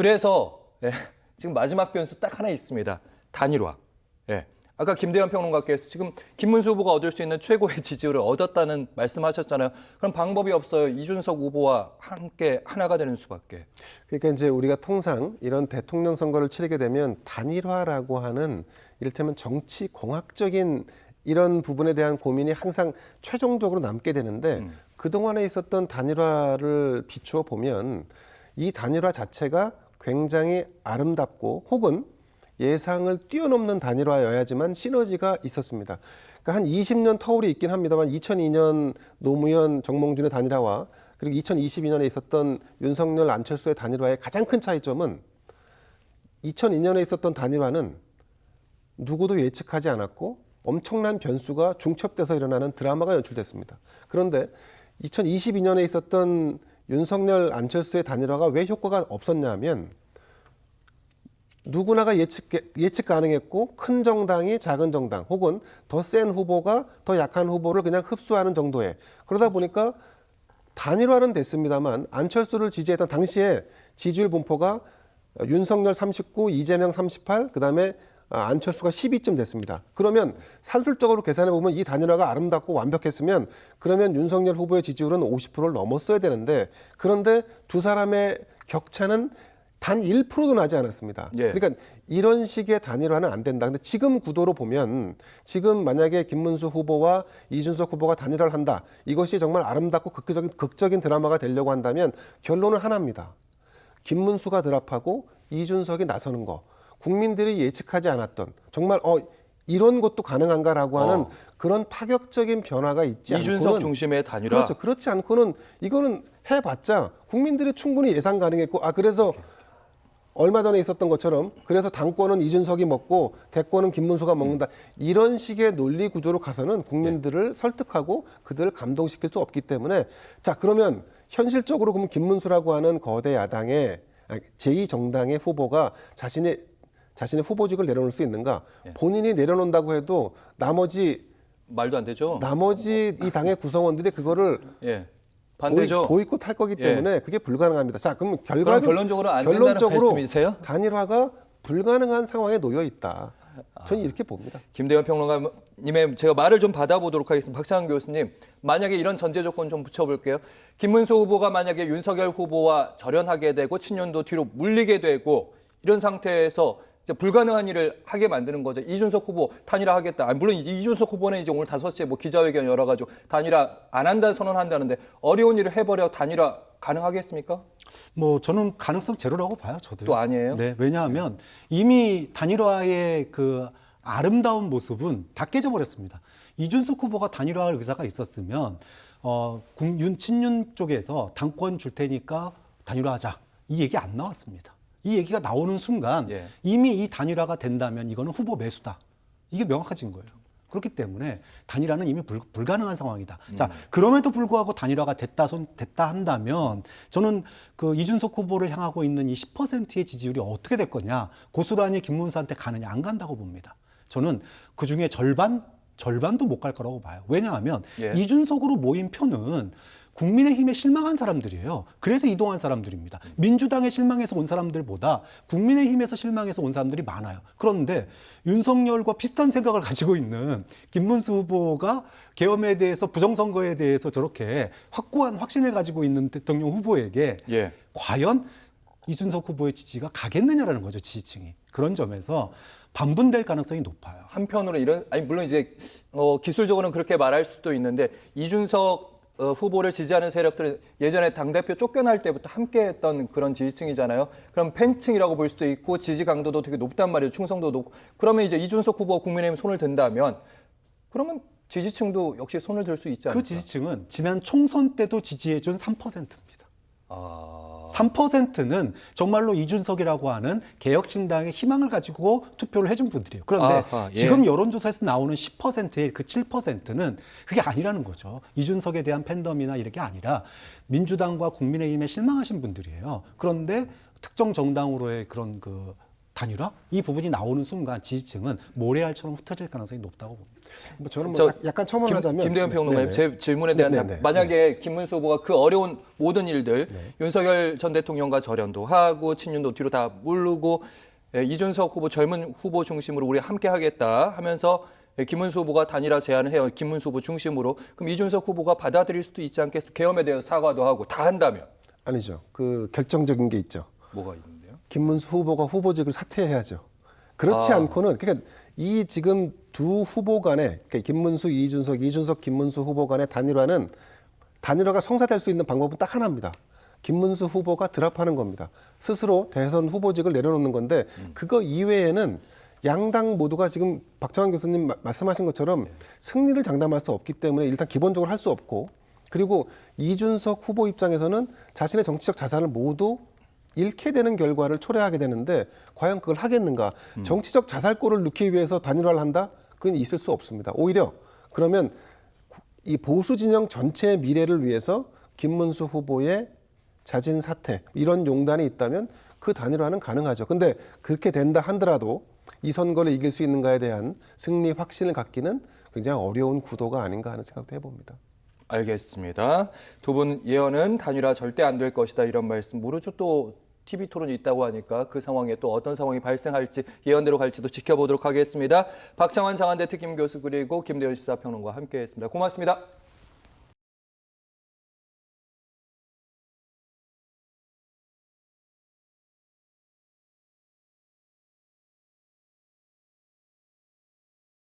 그래서 예, 지금 마지막 변수 딱 하나 있습니다. 단일화. 예. 아까 김대현 평론가께서 지금 김문수 후보가 얻을 수 있는 최고의 지지율을 얻었다는 말씀하셨잖아요. 그럼 방법이 없어요. 이준석 후보와 함께 하나가 되는 수밖에. 그러니까 이제 우리가 통상 이런 대통령 선거를 치르게 되면 단일화라고 하는 이를테면 정치 공학적인 이런 부분에 대한 고민이 항상 최종적으로 남게 되는데 그동안에 있었던 단일화를 비추어 보면 이 단일화 자체가 굉장히 아름답고 혹은 예상을 뛰어넘는 단일화여야지만 시너지가 있었습니다. 그러니까 한 20년 터울이 있긴 합니다만 2002년 노무현 정몽준의 단일화와 그리고 2022년에 있었던 윤석열 안철수의 단일화의 가장 큰 차이점은 2002년에 있었던 단일화는 누구도 예측하지 않았고 엄청난 변수가 중첩돼서 일어나는 드라마가 연출됐습니다. 그런데 2022년에 있었던 윤석열 안철수의 단일화가 왜 효과가 없었냐면 누구나가 예측 예측 가능했고 큰 정당이 작은 정당 혹은 더 센 후보가 더 약한 후보를 그냥 흡수하는 정도의 그러다 보니까 단일화는 됐습니다만 안철수를 지지했던 당시에 지지율 분포가 윤석열 39, 이재명 38, 그 다음에 안철수가 12쯤 됐습니다. 그러면 산술적으로 계산해 보면 이 단일화가 아름답고 완벽했으면 그러면 윤석열 후보의 지지율은 50%를 넘었어야 되는데 그런데 두 사람의 격차는 단 1%도 나지 않았습니다. 예. 그러니까 이런 식의 단일화는 안 된다. 근데 지금 구도로 보면 지금 만약에 김문수 후보와 이준석 후보가 단일화를 한다. 이것이 정말 아름답고 극적인 극적인 드라마가 되려고 한다면 결론은 하나입니다. 김문수가 드랍하고 이준석이 나서는 거. 국민들이 예측하지 않았던 정말 어 이런 것도 가능한가라고 하는 어. 그런 파격적인 변화가 있지 이준석 않고는 중심의 단일화. 그렇죠. 그렇지 않고는 이거는 해봤자 국민들이 충분히 예상 가능했고 아 그래서 얼마 전에 있었던 것처럼 그래서 당권은 이준석이 먹고 대권은 김문수가 먹는다 이런 식의 논리 구조로 가서는 국민들을 설득하고 그들을 감동시킬 수 없기 때문에 자 그러면 현실적으로 그러면 김문수라고 하는 거대 야당의 제2 정당의 후보가 자신의 자신의 후보직을 내려놓을 수 있는가 본인이 내려놓는다고 해도 나머지 말도 안 되죠. 나머지 이 당의 구성원들이 그거를 예. 반대죠. 보이, 콧할 거기 예. 때문에 그게 불가능합니다. 자, 그럼 그럼 결론적으로 안 된다는 말씀이세요? 단일화가 불가능한 상황에 놓여 있다. 저는 이렇게 봅니다. 김대현 평론가님의 제가 말을 좀 받아보도록 하겠습니다. 박찬환 교수님, 만약에 이런 전제 조건 좀 붙여볼게요. 김문수 후보가 만약에 윤석열 후보와 절연하게 되고 친윤도 뒤로 물리게 되고 이런 상태에서 불가능한 일을 하게 만드는 거죠. 이준석 후보 단일화 하겠다. 아, 물론 이준석 후보는 이제 오늘 5시에 뭐 기자회견 열어가지고 단일화 안 한다 선언한다는데 어려운 일을 해버려 단일화 가능하겠습니까? 뭐 저는 가능성 제로라고 봐요. 저도. 또 아니에요? 네, 왜냐하면 이미 단일화의 그 아름다운 모습은 다 깨져버렸습니다. 이준석 후보가 단일화할 의사가 있었으면 어, 국윤 친윤 쪽에서 당권 줄 테니까 단일화하자 이 얘기 안 나왔습니다. 이 얘기가 나오는 순간 예. 이미 이 단일화가 된다면 이거는 후보 매수다. 이게 명확해진 거예요. 그렇기 때문에 단일화는 이미 불, 불가능한 상황이다. 자, 그럼에도 불구하고 단일화가 됐다 손 됐다 한다면 저는 그 이준석 후보를 향하고 있는 이 10%의 지지율이 어떻게 될 거냐? 고스란히 김문수한테 가느냐 안 간다고 봅니다. 저는 그 중에 절반 절반도 못 갈 거라고 봐요. 왜냐하면 예. 이준석으로 모인 표는 국민의힘에 실망한 사람들이에요. 그래서 이동한 사람들입니다. 민주당에 실망해서 온 사람들보다 국민의힘에서 실망해서 온 사람들이 많아요. 그런데 윤석열과 비슷한 생각을 가지고 있는 김문수 후보가 계엄에 대해서 부정선거에 대해서 저렇게 확고한 확신을 가지고 있는 대통령 후보에게 예. 과연 이준석 후보의 지지가 가겠느냐라는 거죠, 지지층이. 그런 점에서 반분될 가능성이 높아요. 한편으로 이런 아니 물론 이제 어, 기술적으로는 그렇게 말할 수도 있는데 이준석 어, 후보를 지지하는 세력들은 예전에 당 대표 쫓겨날 때부터 함께했던 그런 지지층이잖아요. 그럼 팬층이라고 볼 수도 있고 지지 강도도 되게 높단 말이에요. 충성도 높고 그러면 이제 이준석 후보가 국민의힘 손을 든다면 그러면 지지층도 역시 손을 들 수 있지? 그 지지층은 지난 총선 때도 지지해준 3%입니다. 아, 3%는 정말로 이준석이라고 하는 개혁신당의 희망을 가지고 투표를 해준 분들이에요. 그런데 아하, 예. 지금 여론조사에서 나오는 10%의 그 7%는 그게 아니라는 거죠. 이준석에 대한 팬덤이나 이런 게 아니라 민주당과 국민의힘에 실망하신 분들이에요. 그런데 특정 정당으로의 그런 그 단일화 이 부분이 나오는 순간 지지층은 모래알처럼 흩어질 가능성이 높다고 봅니다. 뭐 저는 뭐저 약- 약간 첨언을 김, 하자면 김대현 네, 평론가님 네, 제 질문에 대한 네, 답. 네, 네. 만약에 김문수 후보가 그 어려운 모든 일들 윤석열 전 대통령과 절연도 하고 친윤도 뒤로 다 물르고 예, 이준석 후보 젊은 후보 중심으로 우리 함께 하겠다 하면서 예, 김문수 후보가 단일화 제안을 해요. 김문수 후보 중심으로. 그럼 이준석 후보가 받아들일 수도 있지 않겠습니까? 계엄에 대해서 사과도 하고 다 한다면 아니죠. 그 결정적인 게 있죠. 뭐가 있는데요? 김문수 후보가 후보직을 사퇴해야죠. 그렇지 아. 않고는 그러니까 이 지금 두 후보 간에 그러니까 김문수, 이준석, 이준석, 김문수 후보 간의 단일화는 단일화가 성사될 수 있는 방법은 딱 하나입니다. 김문수 후보가 드랍하는 겁니다. 스스로 대선 후보직을 내려놓는 건데 그거 이외에는 양당 모두가 지금 박정환 교수님 마- 말씀하신 것처럼 승리를 장담할 수 없기 때문에 일단 기본적으로 할 수 없고 그리고 이준석 후보 입장에서는 자신의 정치적 자산을 모두 잃게 되는 결과를 초래하게 되는데 과연 그걸 하겠는가? 정치적 자살골을 넣기 위해서 단일화를 한다? 그건 있을 수 없습니다. 오히려 그러면 이 보수 진영 전체의 미래를 위해서 김문수 후보의 자진 사퇴 이런 용단이 있다면 그 단일화는 가능하죠. 근데 그렇게 된다 하더라도 이 선거를 이길 수 있는가에 대한 승리 확신을 갖기는 굉장히 어려운 구도가 아닌가 하는 생각도 해봅니다. 알겠습니다. 두 분 예언은 단일화 절대 안 될 것이다 이런 말씀 모르죠 또 TV 토론이 있다고 하니까 그 상황에 또 어떤 상황이 발생할지 예언대로 갈지도 지켜보도록 하겠습니다. 박창환 장한대 특임 교수 그리고 김대현 시사평론가 함께했습니다. 고맙습니다.